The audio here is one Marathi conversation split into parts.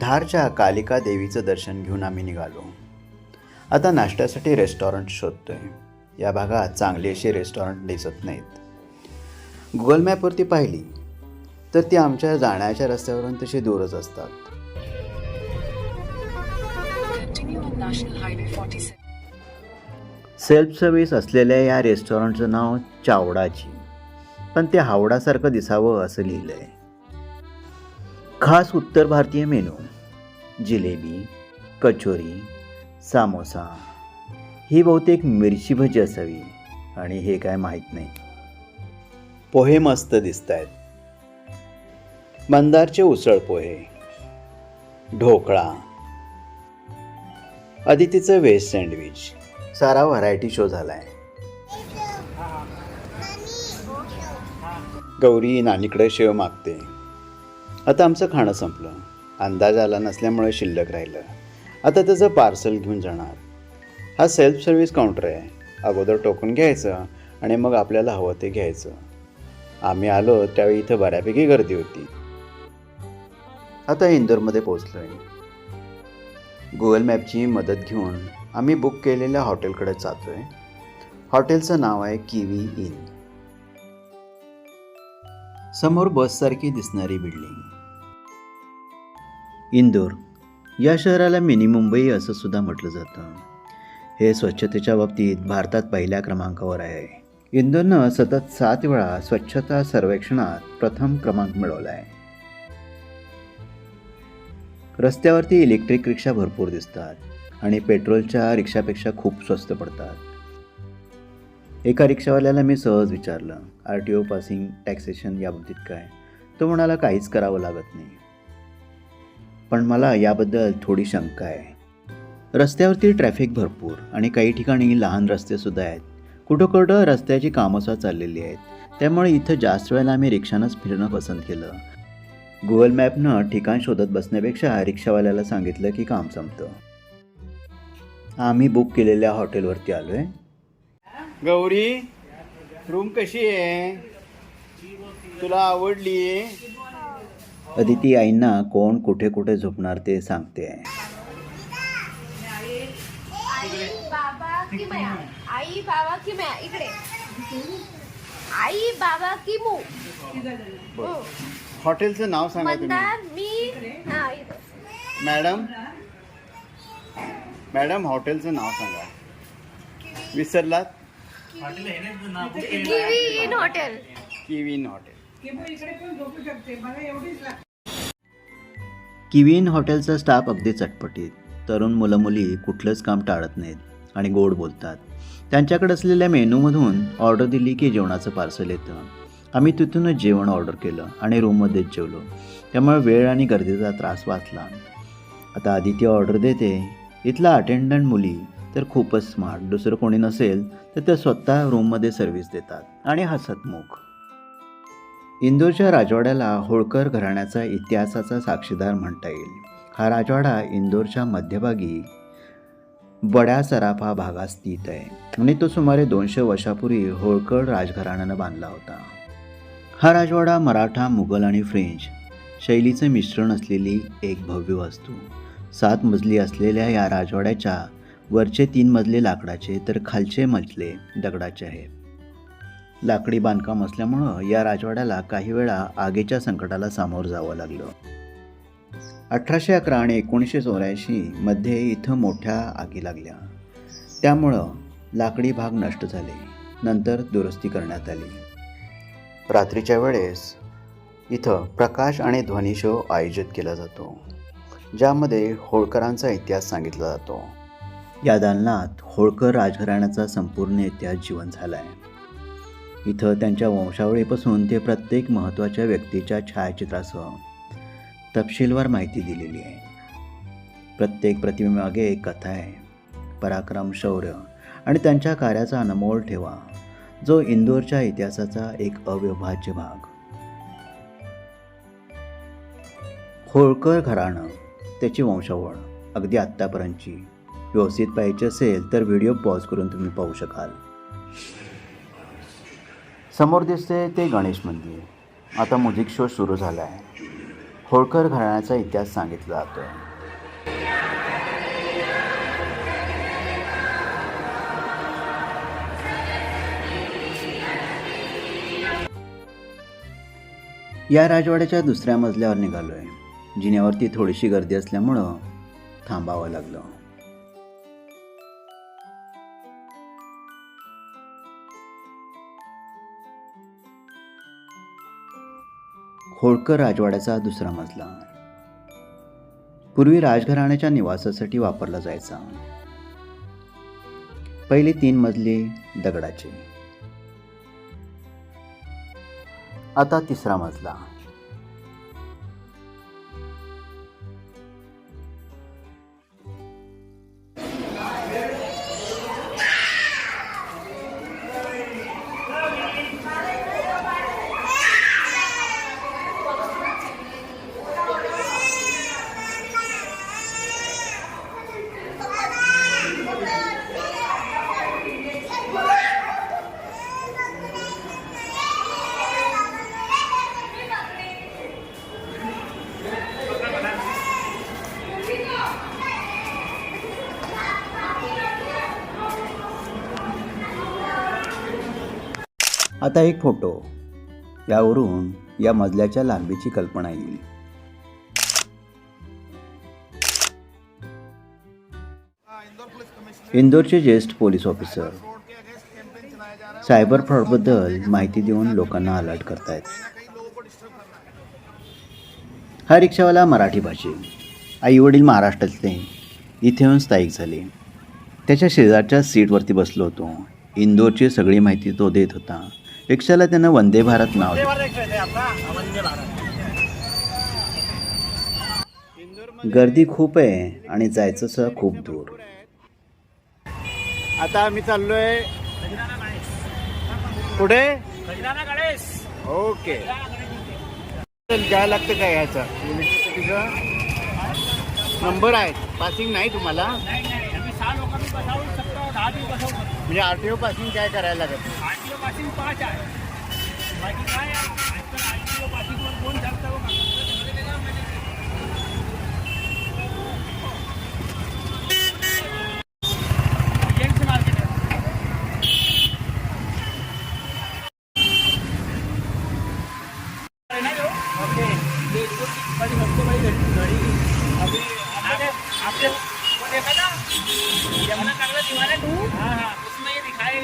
धारच्या कालिका देवीचं दर्शन घेऊन आम्ही निघालो. आता नाश्त्यासाठी रेस्टॉरंट शोधतोय. या भागात चांगली अशी रेस्टॉरंट दिसत नाहीत. गुगल मॅपवरती पाहिली तर ती आमच्या जाण्याच्या रस्त्यावरून तशी दूरच असतात. सेल्फ सर्व्हिस असलेल्या या रेस्टॉरंटचं नाव चावडाची. पण ते हावडासारखं दिसावं असं लिहिलं आहे खास उत्तर भारतीय मेनू जिलेबी कचोरी सामोसा ही बहुतेक मिरची भजी असावी आणि हे काय माहीत नाही. पोहे मस्त दिसत आहेत मंदारचे उसळ पोहे ढोकळा अदितीचं व्हेज सँडविच. सारा व्हरायटी शो झाला आहे गौरी नानीकडे शेव मागते. आता आमचं खाणं संपलं. अंदाज आला नसल्यामुळे शिल्लक राहिलं. आता त्याचं पार्सल घेऊन जाणार. हा सेल्फ सर्व्हिस काउंटर आहे. अगोदर टोकन घ्यायचं आणि मग आपल्याला हवं ते घ्यायचं. आम्ही आलो त्यावेळी इथं बऱ्यापैकी गर्दी होती. आता इंदोरमध्ये पोचलो आहे गुगल मॅपची मदत घेऊन आम्ही बुक केलेल्या हॉटेलकडे जातोय. हॉटेलचं नाव आहे किवी इन समोर बससारखी दिसणारी बिल्डिंग इंदोर. या शहराला मिनी मुंबई असं सुद्धा म्हटलं जातं. हे स्वच्छतेच्या बाबतीत भारतात पहिल्या क्रमांकावर आहे. इंदोरनं सतत सात वेळा स्वच्छता सर्वेक्षणात प्रथम क्रमांक मिळवला आहे रस्त्यावरती इलेक्ट्रिक रिक्षा भरपूर दिसतात आणि पेट्रोलच्या रिक्षापेक्षा खूप स्वस्त पडतात. एका रिक्षावाल्याला मी सहज विचारलं R T O passing taxation याबाबतीत काय? तो म्हणाला काहीच करावं लागत नाही. पण मला याबद्दल थोडी शंका आहे. रस्त्यावरती ट्रॅफिक भरपूर आणि काही ठिकाणी लहान रस्तेसुद्धा आहेत. कुठं कुठं रस्त्याची कामंसुद्धा चाललेली आहेत. त्यामुळे इथं जास्त वेळेला आम्ही रिक्षानंच फिरणं पसंत केलं. गुगल मॅपनं ठिकाण शोधत बसण्यापेक्षा रिक्षावाल्याला सांगितलं की काम संपतं. आम्ही बुक केलेल्या हॉटेलवरती आलो आहे गौरी रूम कशी आहे? तुला आवडली? अदिती आईंना कोण कुठे कुठे झोपणार ते सांगते. आई बाबा की आई बाबा की मया इकडे आई बाबा की मू हो. हॉटेलचं नाव सांगा. तुम्ही मी हा. मॅडम मॅडम हॉटेलचं नाव सांगा विसरलात Kiwi inn hotel. Kiwi Inn hotel. Kiwi Inn हॉटेलचा स्टाफ अगदी चटपटीत. तरुण मुलं मुली कुठलंच काम टाळत नाहीत आणि गोड बोलतात. त्यांच्याकडे असलेल्या मेनूमधून ऑर्डर दिली की जेवणाचं पार्सल येतं. आम्ही तिथूनच जेवण ऑर्डर केलं आणि रूममध्येच जेवलो. त्यामुळे वेळ आणि गर्दीचा त्रास वाचला. आता आदिती ऑर्डर देते. इथला अटेंडंट मुली तर खूपच स्मार्ट. दुसरं कोणी नसेल तर ते स्वतः रूममध्ये सर्व्हिस देतात आणि हसतमुख इंदूरच्या राजवाड्याला होळकर घराण्याचा इतिहासाचा साक्षीदार म्हणता येईल. हा राजवाडा इंदोरच्या मध्यभागी बड्या सराफा भागात स्थित आहे. आणि तो सुमारे दोनशे वर्षापूर्वी होळकर राजघराण्यानं बांधला होता. हा राजवाडा मराठा मुघल आणि फ्रेंच शैलीचं मिश्रण असलेली एक भव्य वास्तू. सात मजली असलेल्या या राजवाड्याच्या वरचे तीन मजले लाकडाचे तर खालचे मजले दगडाचे आहेत. लाकडी बांधकाम असल्यामुळं या राजवाड्याला काही वेळा आगीच्या संकटाला सामोरं जावं लागलं. अठराशे अकरा आणि एकोणीसशे चौऱ्याऐंशी मध्ये इथं मोठ्या आगी लागल्या. त्यामुळं लाकडी भाग नष्ट झाले. नंतर दुरुस्ती करण्यात आली. रात्रीच्या वेळेस इथं प्रकाश आणि ध्वनी शो आयोजित केला जातो ज्यामध्ये होळकरांचा इतिहास सांगितला जातो. या दालनात होळकर राजघराण्याचा संपूर्ण इतिहास जीवन झाला आहे इथं त्यांच्या वंशावळीपासून ते प्रत्येक महत्त्वाच्या व्यक्तीच्या छायाचित्रासह तपशीलवार माहिती दिलेली आहे. प्रत्येक प्रतिमेमागे एक कथा आहे. पराक्रम शौर्य आणि त्यांच्या कार्याचा अनमोल ठेवा. जो इंदोरच्या इतिहासाचा एक अविभाज्य भाग. होळकर घराणं त्याची वंशावळ. अगदी आत्तापर्यंतची. व्यवस्थित पाहायची असेल तर व्हिडिओ पॉज करून तुम्ही पाहू शकाल. समोर दिसते ते गणेश मंदिर. आता म्युझिक शो सुरू झाला आहे होळकर घराण्याचा इतिहास सांगितला जातो या राजवाड्याच्या दुसऱ्या मजल्यावर निघालोय. जिन्यावरती थोडीशी गर्दी असल्यामुळं थांबावं लागलं. होळकर राजवाड्याचा दुसरा मजला. पूर्वी राजघराण्याच्या निवासासाठी वापरला जायचा. पहिले तीन मजले दगडाचे. आता तिसरा मजला. आता एक फोटो. यावरून या मजल्याच्या लांबीची कल्पना येईल. इंदोरचे ज्येष्ठ पोलीस ऑफिसर. सायबर फ्रॉडबद्दल माहिती देऊन लोकांना अलर्ट करतायत. हा रिक्षावाला मराठी भाषेत. आई वडील महाराष्ट्रातले. इथे येऊन स्थायिक झाले. त्याच्या शेजारच्या सीटवरती बसलो होतो. इंदोरची सगळी माहिती तो देत होता. रिक्षाला त्यानं वंदे भारत नाव दिलं. गर्दी खूप आहे आणि जायचं सह खूप दूर. आता आम्ही चाललोय. पुढे? ओके. चल, घ्यायला लागतं काय इलेक्ट्रिसिटीचा नंबर आहे पासिंग नाही तुम्हाला? म्हणजे आर टी ओ पासिंग काय करायला लागत क्रिसमसचे दिवस त्यामुळे सगळीकडे रोषणाई एक फोनिक्स फेमस है फोनिक्स तो बड़ा है। ना हाँ। आता ये- ये ये इधर का नंबर एक तो नंबर है हाँ वाओ वाओ वाओ जैसे मतलब यहाँ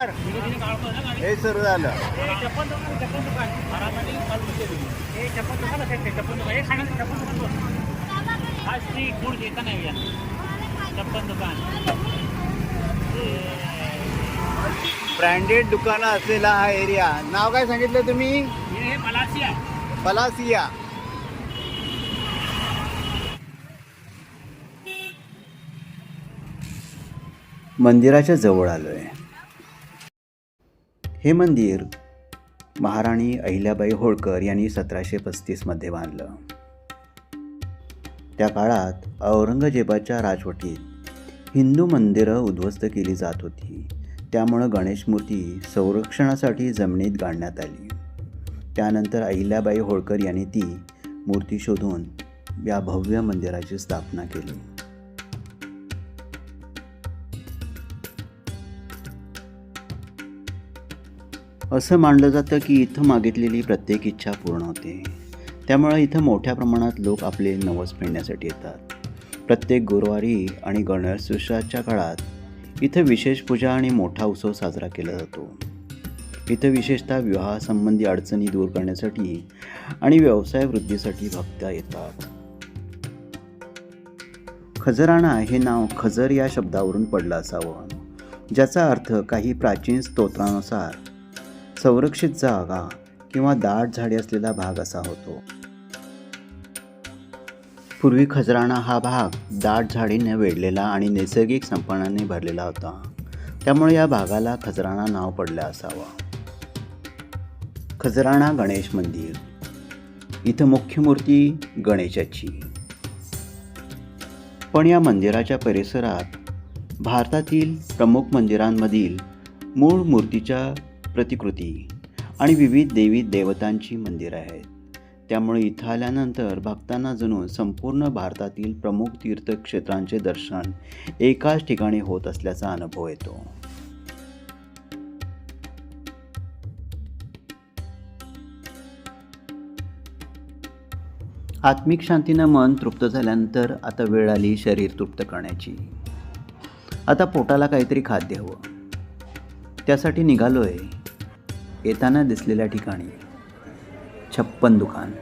हा स्ट्रीट झालं. घेता नाही या चप्पल दुकान ब्रँडेड दुकानं असलेला हा एरिया. नाव काय सांगितलं तुम्ही? हे पलासिया. मंदिराच्या जवळ आलोय. हे मंदिर महाराणी अहिल्याबाई होळकर यांनी सतराशे पस्तीसमध्ये बांधलं. त्या काळात औरंगजेबाच्या राजवटीत हिंदू मंदिरं उद्ध्वस्त केली जात होती. त्यामुळं गणेश मूर्ती संरक्षणासाठी जमिनीत गाडण्यात आली. त्यानंतर अहिल्याबाई होळकर यांनी ती मूर्ती शोधून या भव्य मंदिराची स्थापना केली. असं मानलं जातं की इथं मागितलेली प्रत्येक इच्छा पूर्ण होते. त्यामुळे इथं मोठ्या प्रमाणात लोक आपले नवस फेडण्यासाठी येतात. प्रत्येक गुरुवारी आणि गणेशोत्सवाच्या काळात इथं विशेष पूजा आणि मोठा उत्सव साजरा केला जातो. इथं विशेषतः विवाहासंबंधी अडचणी दूर करण्यासाठी आणि व्यवसाय वृद्धीसाठी भक्त येतात. खजराणा हे नाव खजर या शब्दावरून पडलं असावं ज्याचा अर्थ काही प्राचीन स्तोत्रानुसार संरक्षित जागा किंवा दाट झाडे असलेला भाग असा होतो. पूर्वी खजराणा हा भाग दाट झाडीने वेढलेला आणि नैसर्गिक संपन्नाने भरलेला होता. त्यामुळे या भागाला खजराणा नाव पडलं असावं. खजराणा गणेश मंदिर. इथं मुख्य मूर्ती गणेशाची. पण या मंदिराच्या परिसरात भारतातील प्रमुख मंदिरांमधील मूळ मूर्तीच्या प्रतिकृती आणि विविध देवी देवतांची मंदिरं आहेत. त्यामुळे इथं आल्यानंतर भक्तांना जणू संपूर्ण भारतातील प्रमुख तीर्थक्षेत्रांचे दर्शन एकाच ठिकाणी होत असल्याचा अनुभव येतो. आत्मिक शांतीनं मन तृप्त झाल्यानंतर आता वेळ आली शरीर तृप्त करण्याची. आता पोटाला काहीतरी खाद्य हवं. त्यासाठी निघालो आहे येताना दिसलेल्या ठिकाणी. छप्पन दुकान.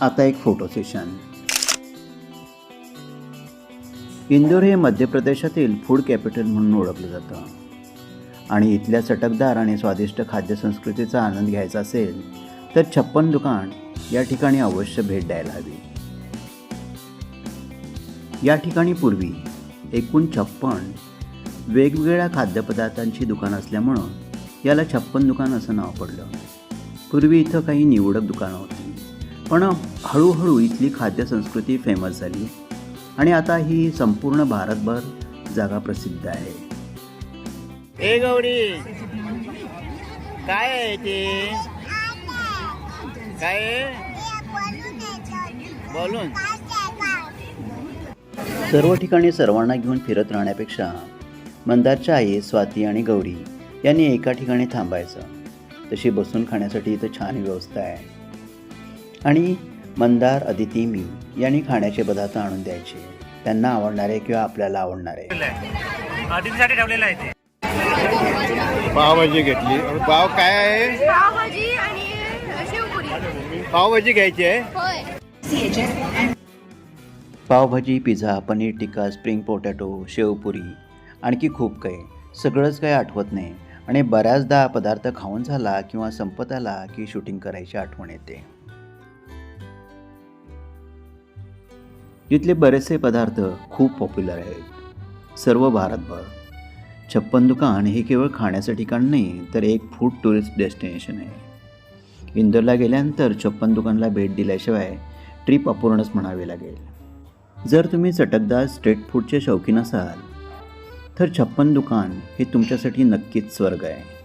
आता एक फोटो सेशन इंदोर हे मध्य प्रदेशातील फूड कॅपिटल म्हणून ओळखलं जातं. आणि इथल्या चटकदार आणि स्वादिष्ट खाद्यसंस्कृतीचा आनंद घ्यायचा असेल तर छप्पन दुकान या ठिकाणी अवश्य भेट द्यायला हवी. या ठिकाणी पूर्वी एकूण छप्पन वेगवेगळ्या खाद्यपदार्थांची दुकानं असल्यामुळं याला छप्पन दुकान असं नाव पडलं. पूर्वी इथं काही निवडक दुकानं होती. पण हळूहळू इथली खाद्यसंस्कृती फेमस झाली आणि आता ही संपूर्ण भारतभर जागा प्रसिद्ध आहे. ए गौरी! काय आहे ते? काय? बोलून. सर्व ठिकाणी सर्वांना घेऊन फिरत राहण्यापेक्षा मंदारच्या आई स्वाती आणि गौरी यांनी एका ठिकाणी थांबायचं. तशी बसून खाण्यासाठी इथं छान व्यवस्था आहे. आणि मंदार अदिती मी यांनी खाण्याचे पदार्थ आणून द्यायचे. त्यांना आवडणारे किंवा आपल्याला आवडणारे. आदितीसाठी ठेवलेलं आहे ते. पावभाजी घेतली. पाव काय आहे? पावभाजी आणि शेवपुरी. पावभाजी घ्यायची आहे? होय. Pavbhaji pizza paneer tikka spring potato shevpuri आणखी खूप काही. सगळंच काही आठवत नाही. आणि बऱ्याचदा पदार्थ खाऊन झाला किंवा संपत आला की शूटिंग करायची आठवण येते. इथले बरेचसे पदार्थ खूप पॉप्युलर आहेत. सर्व भारतभर. छप्पन दुकान हे केवळ खाण्याचं ठिकाण नाही तर एक फूड टुरिस्ट डेस्टिनेशन आहे. इंदोरला गेल्यानंतर छप्पन दुकानला भेट दिल्याशिवाय ट्रिप अपूर्णच म्हणावी लागेल. जर तुम्ही चटकदार स्ट्रीट फूडचे शौकीन असाल तर छप्पन दुकान हे तुमच्यासाठी नक्कीच स्वर्ग आहे.